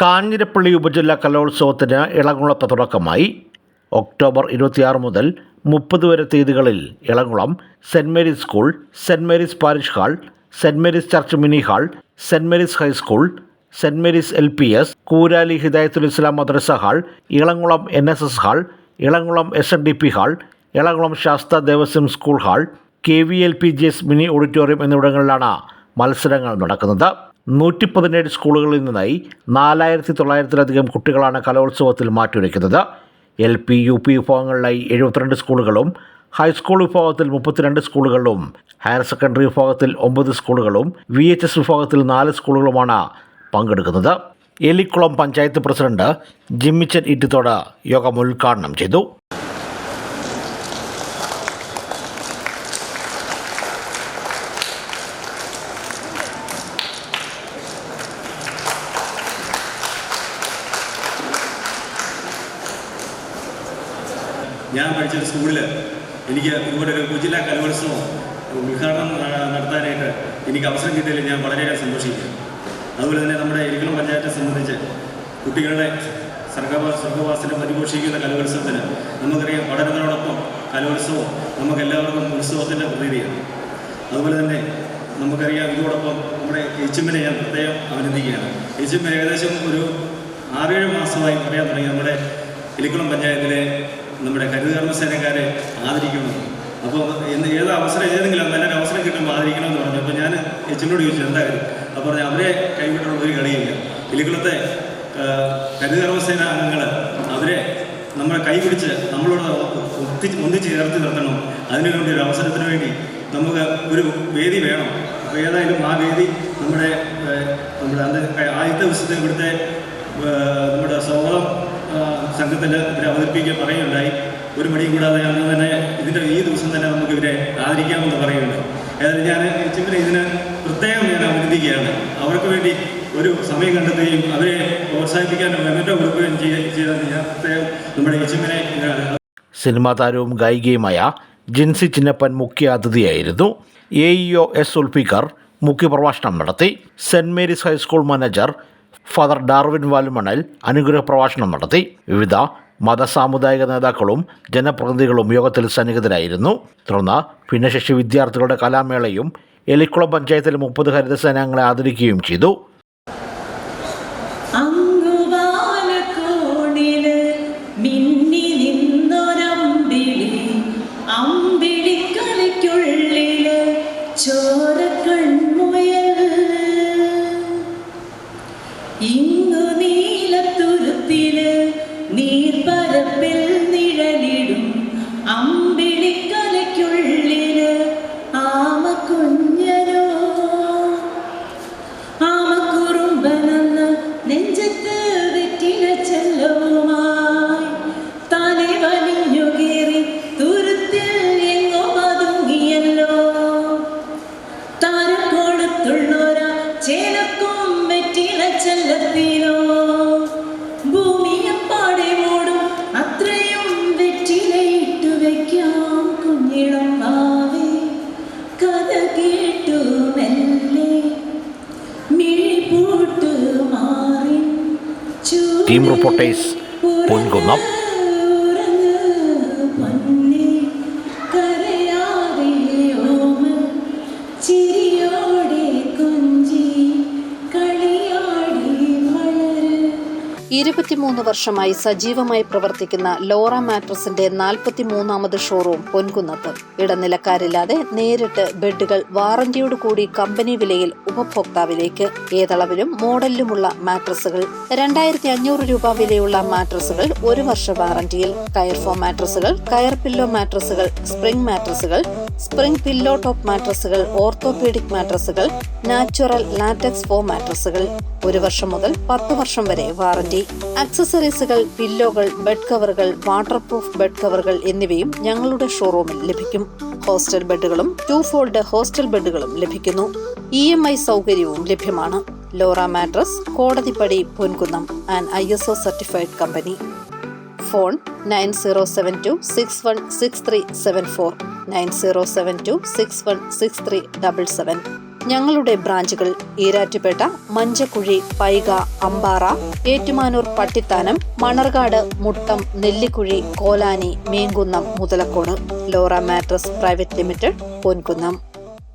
കാഞ്ഞിരപ്പള്ളി ഉപജില്ല കലോത്സവത്തിന് ഇളകുളത്ത് തുടക്കമായി. ഒക്ടോബർ ഇരുപത്തിയാറ് മുതൽ മുപ്പത് വരെ തീയതികളിൽ Elakulam Saint Mary's school Saint Mary's parish hall Saint Mary's church mini hall Saint Mary's high school Saint Mary's L P S Koorali Hidayathul Islam Madrasa hall Elankulam N S S hall Elankulam S N D P hall Elakulam Sastha Devaswom school hall K V L P G S mini auditorium എന്നിവിടങ്ങളിലാണ് മത്സരങ്ങൾ നടക്കുന്നത്. നൂറ്റി പതിനേഴ് സ്കൂളുകളിൽ നിന്നായി നാലായിരത്തി തൊള്ളായിരത്തിലധികം കുട്ടികളാണ് കലോത്സവത്തിൽ മാറ്റുരയ്ക്കുന്നത് എൽ പി യു പി വിഭാഗങ്ങളിലായി എഴുപത്തിരണ്ട് സ്കൂളുകളും ഹൈസ്കൂൾ വിഭാഗത്തിൽ മുപ്പത്തിരണ്ട് സ്കൂളുകളും ഹയർ സെക്കൻഡറി വിഭാഗത്തിൽ ഒമ്പത് സ്കൂളുകളും വി എച്ച് എസ് വിഭാഗത്തിൽ നാല് സ്കൂളുകളുമാണ് പങ്കെടുക്കുന്നത്. എലിക്കുളം പഞ്ചായത്ത് പ്രസിഡന്റ് ജിമ്മിച്ചൻ ഇറ്റിത്തോട് യോഗം ഉദ്ഘാടനം ചെയ്തു. ഞാൻ പഠിച്ച സ്കൂളിൽ എനിക്ക് ഇതുപോലെ ഒരു ഉപജില്ലാ കലോത്സവം ഉദ്ഘാടനം നടത്താനായിട്ട് എനിക്ക് അവസരം കിട്ടിയതിൽ ഞാൻ വളരെയേറെ സന്തോഷിക്കുന്നു. അതുപോലെ തന്നെ നമ്മുടെ ഇരിക്കണം പഞ്ചായത്തെ സംബന്ധിച്ച് കുട്ടികളുടെ സർഗവാ സർഗവാസനം പരിപോഷിക്കുന്ന കലോത്സവത്തിന് നമുക്കറിയാം പഠനത്തിനോടൊപ്പം കലോത്സവം നമുക്ക് എല്ലാവർക്കും ഉത്സവത്തിന്റെ പ്രതീതിയാണ്. അതുപോലെ തന്നെ നമുക്കറിയാം ഇതോടൊപ്പം നമ്മുടെ എച്ചുമ്മിനെ ഞാൻ പ്രത്യേകം അഭിനന്ദിക്കുകയാണ്. എച്ചുമ്മ ഏകദേശം ഒരു ആറേഴ് മാസമായി പറയാൻ തുടങ്ങി നമ്മുടെ എലിക്കുളം പഞ്ചായത്തിലെ നമ്മുടെ ഹരിതകർമ്മസേനക്കാരെ ആദരിക്കണം. അപ്പോൾ എന്ന് ഏത് അവസരം ഏതെങ്കിലും നല്ലൊരു അവസരം കിട്ടുമ്പോൾ ആദരിക്കണമെന്ന് പറഞ്ഞു. അപ്പോൾ ഞാൻ എച്ചിനോട് ചോദിച്ചു എന്തായാലും അപ്പോൾ പറഞ്ഞു അവരെ കൈവിട്ടുള്ള ഒരു കളിയില്ല. ഇലിക്കുളത്തെ കരുതകർമ്മസേന അംഗങ്ങൾ അവരെ നമ്മളെ കൈപിടിച്ച് നമ്മളോട് ഒത്തി ഒന്നിച്ച് ചേർത്ത് നിർത്തണം. അതിനുവേണ്ടി ഒരു അവസരത്തിന് വേണ്ടി നമുക്ക് ഒരു വേദി വേണം. അപ്പോൾ ഏതായാലും ആ വേദി നമ്മുടെ നമ്മുടെ അന്ന് ആദ്യത്തെ ദിവസത്തെ ഇവിടുത്തെ നമ്മുടെ സൗഹൃദം സംഘത്തിൽ ഇവരെ അവതരിപ്പിക്കുക പറയുകയുണ്ടായി. ഒരു മണി കൂടാതെ അന്ന് തന്നെ ഇതിന്റെ ഈ ദിവസം തന്നെ നമുക്ക് ഇവരെ ആദരിക്കാമെന്ന് പറയുന്നുണ്ട് ഏതായാലും ഞാൻ ചിമ്മിനെ ഇതിന് പ്രത്യേകം ഞാൻ അഭിനന്ദിക്കുകയാണ്. അവർക്ക് വേണ്ടി ഒരു സമയം കണ്ടെത്തുകയും അവരെ പ്രോത്സാഹിപ്പിക്കാനും മെമ്മറ്റോ കൊടുക്കുകയും ചെയ്യാൻ ഞാൻ പ്രത്യേകം നമ്മുടെ ചിമ്മിനെ സിനിമാ താരവും ഗായികയുമായ ജിൻസി ചിന്നപ്പൻ മുഖ്യ അതിഥിയായിരുന്നു A E O S Sulfikar മുഖ്യപ്രഭാഷണം നടത്തി. Saint Mary's high school manager father Darwin Valumanal അനുഗ്രഹ പ്രഭാഷണം നടത്തി. വിവിധ മത സാമുദായിക നേതാക്കളും ജനപ്രതിനിധികളും യോഗത്തിൽ സന്നിഹിതരായിരുന്നു. തുടർന്ന് ഭിന്നശേഷി വിദ്യാർത്ഥികളുടെ കലാമേളയും എലിക്കുളം പഞ്ചായത്തിലെ മുപ്പത് ഹരിതസേനാംഗങ്ങളെ ആദരിക്കുകയും ചെയ്തു. മിന്നി നിന്നൊരമ്പിളി അമ്പിളിക്കളിക്കുള്ളിൽ നീർപ്പരപ്പിൽ നിഴലിടും. അമ്പിളിക്കലയ്ക്കുള്ളിൽ ടീം റിപ്പോർട്ടേഴ്സ് പൊൻകുന്നം. ഇരുപത്തിമൂന്ന് വർഷമായി സജീവമായി പ്രവർത്തിക്കുന്ന ലോറ മാട്രസിന്റെ നാൽപ്പത്തിമൂന്നാമത് ഷോറൂം പൊൻകുന്നത്ത്. ഇടനിലക്കാരില്ലാതെ നേരിട്ട് ബെഡുകൾ വാറന്റിയോട് കൂടി കമ്പനി വിലയിൽ ഉപഭോക്താവിലേക്ക് ഏതളവിലും മോഡലിലുമുള്ള മാട്രസുകൾ രണ്ടായിരത്തി അഞ്ഞൂറ് രൂപ വിലയുള്ള മാട്രസുകൾ ഒരു വർഷ വാറന്റിയിൽ കയർ ഫോം മാട്രസുകൾ കയർ പില്ലോ മാട്രസുകൾ സ്പ്രിംഗ് മാട്രസുകൾ സ്പ്രിംഗ് പില്ലോ ടോപ്പ് മാട്രസുകൾ ഓർത്തോപീഡിക് മാട്രസുകൾ നാച്ചുറൽ ലാറ്റക്സ് ഫോം മാട്രസുകൾ ഒരു വർഷം മുതൽ പത്ത് വർഷം വരെ വാറന്റി. അക്സസറീസുകൾ പില്ലോകൾ ബെഡ് കവറുകൾ വാട്ടർ പ്രൂഫ് ബെഡ് കവറുകൾ എന്നിവയും ഞങ്ങളുടെ ഷോറൂമിൽ ലഭിക്കും. ഹോസ്റ്റൽ ബെഡുകളും ടു ഫോൾഡ് ഹോസ്റ്റൽ ബെഡുകളും ലഭിക്കുന്നു. ഇ എം ഐ സൗകര്യവും ലഭ്യമാണ്. Lora mattress Kodathippadi Ponkunnam and I S O certified company. Phone nine zero seven two six one six three seven four nine zero seven two six one six three double seven. ഞങ്ങളുടെ ബ്രാഞ്ചുകൾ Erattupetta Manjakuzhy Paika Ambara Ettumanoor Pattithanam Manarcad Muttam Nellikuzhi Kolani Meenkunnam Muthalakodam. Lora mattress private limited Ponkunnam.